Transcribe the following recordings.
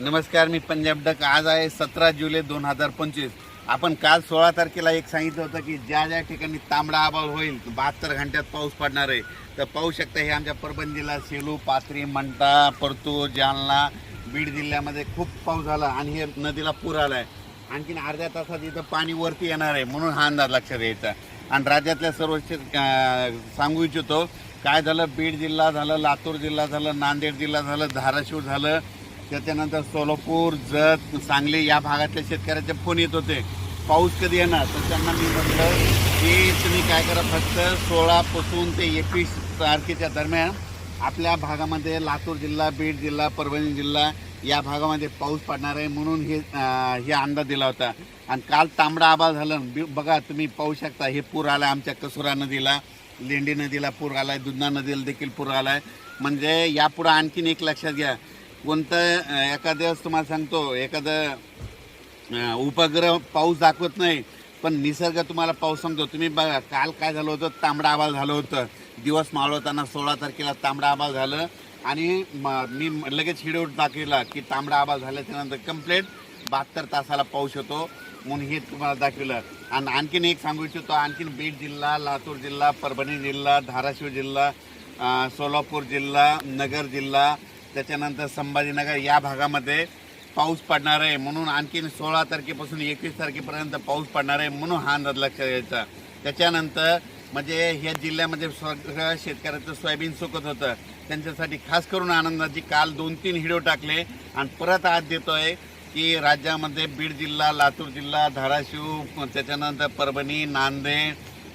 नमस्कार मी पंजाब डक. आज आहे सतरा जुलै दोन हजार पंचवीस. आपण काल सोळा तारखेला एक सांगितलं होतं की ज्या ज्या ठिकाणी तांबडा आभाळ होईल बहात्तर घंट्यात पाऊस पडणार आहे. तर पाहू शकता हे आमच्या परभणी जिल्हा सेलू पाथरी मंटा परतूर जालना बीड जिल्ह्यामध्ये खूप पाऊस झाला आणि हे नदीला पूर आला आहे आणखीन अर्ध्या तासात इथं पाणी वरती येणार आहे म्हणून हा अंदाज लक्षात यायचा. आणि राज्यातल्या सर्व सांगू इच्छितो काय झालं? बीड जिल्हा झालं लातूर जिल्हा झालं नांदेड जिल्हा झालं धाराशिव झालं त्याच्यानंतर सोलापूर जत सांगली या भागातल्या शेतकऱ्याचे फोन येत होते. पाऊस कधी येणार? तर त्यांना मी म्हटलं की तुम्ही काय करा फक्त सोळापासून ते एकवीस तारखेच्या दरम्यान आपल्या भागामध्ये लातूर जिल्हा बीड जिल्हा परभणी जिल्हा या भागामध्ये पाऊस पडणार आहे म्हणून हे हे अंदाज दिला होता. आणि काल तांबडा आबाळ झालं. बघा तुम्ही पाहू शकता हे पूर आला आमच्या कसुरा नदीला लेंडी नदीला पूर आला आहे दुधना नदीला देखील पूर आला आहे म्हणजे यापुढं आणखीन एक लक्षात घ्या कोणतं एखाद्या तुम्हाला सांगतो एखादं उपग्रह पाऊस दाखवत नाही पण निसर्ग तुम्हाला पाऊस सांगतो. तुम्ही बघा काल काय झालं होतं? तांबडा आबाळ झालं होतं. दिवस मावळताना सोळा तारखेला तांबडा आबाळ झालं. आणि मी लगेच हिडो दाखविला की तांबडा आबाळ झाल्याच्यानंतर कंप्लेट बहात्तर तासाला पाऊस होतो म्हणून हे तुम्हाला दाखविलं. आणि आणखीन एक सांगू इच्छितो आणखीन बीड जिल्हा लातूर जिल्हा परभणी जिल्हा धाराशिव जिल्हा सोलापूर जिल्हा नगर जिल्हा त्याच्यानंतर संभाजीनगर या भागामध्ये पाऊस पडणार आहे. म्हणून आणखीन सोळा तारखेपासून एकवीस तारखेपर्यंत पाऊस पडणार आहे म्हणून हा अंदाज लक्षात घ्यायचा. त्याच्यानंतर म्हणजे ह्या जिल्ह्यामध्ये सगळ्या शेतकऱ्याचं सोयाबीन सुकत होतं. त्यांच्यासाठी खास करून आनंदाची काल दोन तीन हिडो टाकले. आणि परत आज देतोय की राज्यामध्ये बीड जिल्हा लातूर जिल्हा धाराशिव त्याच्यानंतर परभणी नांदेड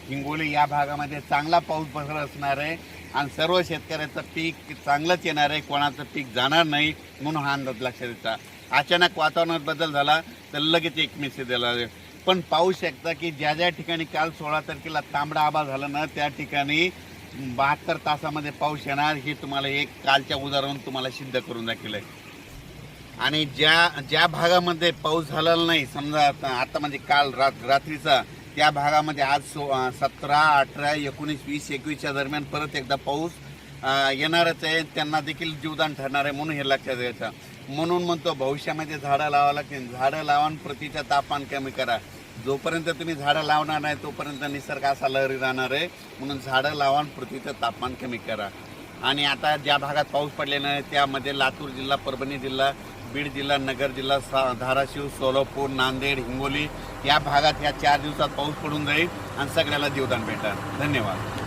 हिंगोली या भागामध्ये चांगला पाऊस बसर असणार आहे. आणि सर्व शेतकऱ्याचं पीक चांगलंच येणार आहे. कोणाचं पीक जाणार नाही म्हणून हा अंदाज लक्षात येता. अचानक वातावरणात बदल झाला तर लगेच एक मेसेज दिला. पण पाहू शकता की ज्या ज्या ठिकाणी काल सोळा तारखेला तांबडा आबा झाला ना त्या ठिकाणी बहात्तर तासामध्ये पाऊस येणार हे तुम्हाला एक कालच्या उदाहरण तुम्हाला सिद्ध करून दाखवलंय आणि ज्या ज्या भागामध्ये पाऊस झालेला नाही समजा आता आता म्हणजे काल रात रात्रीचा त्या भागामध्ये आज सो सतरा अठरा एकोणीस वीस एकवीसच्या दरम्यान परत एकदा पाऊस येणारच आहे. त्यांना देखील जीवदान ठरणार आहे म्हणून हे लक्षात घ्यायचं. म्हणून म्हणतो भविष्यामध्ये झाडं लावा लागतील. झाडं लावा प्रतीचं पृथ्वीचं तापमान कमी करा. जोपर्यंत तुम्ही झाडं लावणार नाही तोपर्यंत निसर्ग असा लहरी राहणार आहे. म्हणून झाडं लावा पृथ्वीचं तापमान कमी करा. आणि आता ज्या भागात पाऊस पडलेला आहे त्यामध्ये लातूर जिल्हा परभणी जिल्हा बीड जिल्हा नगर जिल्हा सा धाराशिव सोलापूर नांदेड हिंगोली या भागात या चार दिवसात पाऊस पडून जाईल आणि सगळ्याला जीवदान भेटेल धन्यवाद.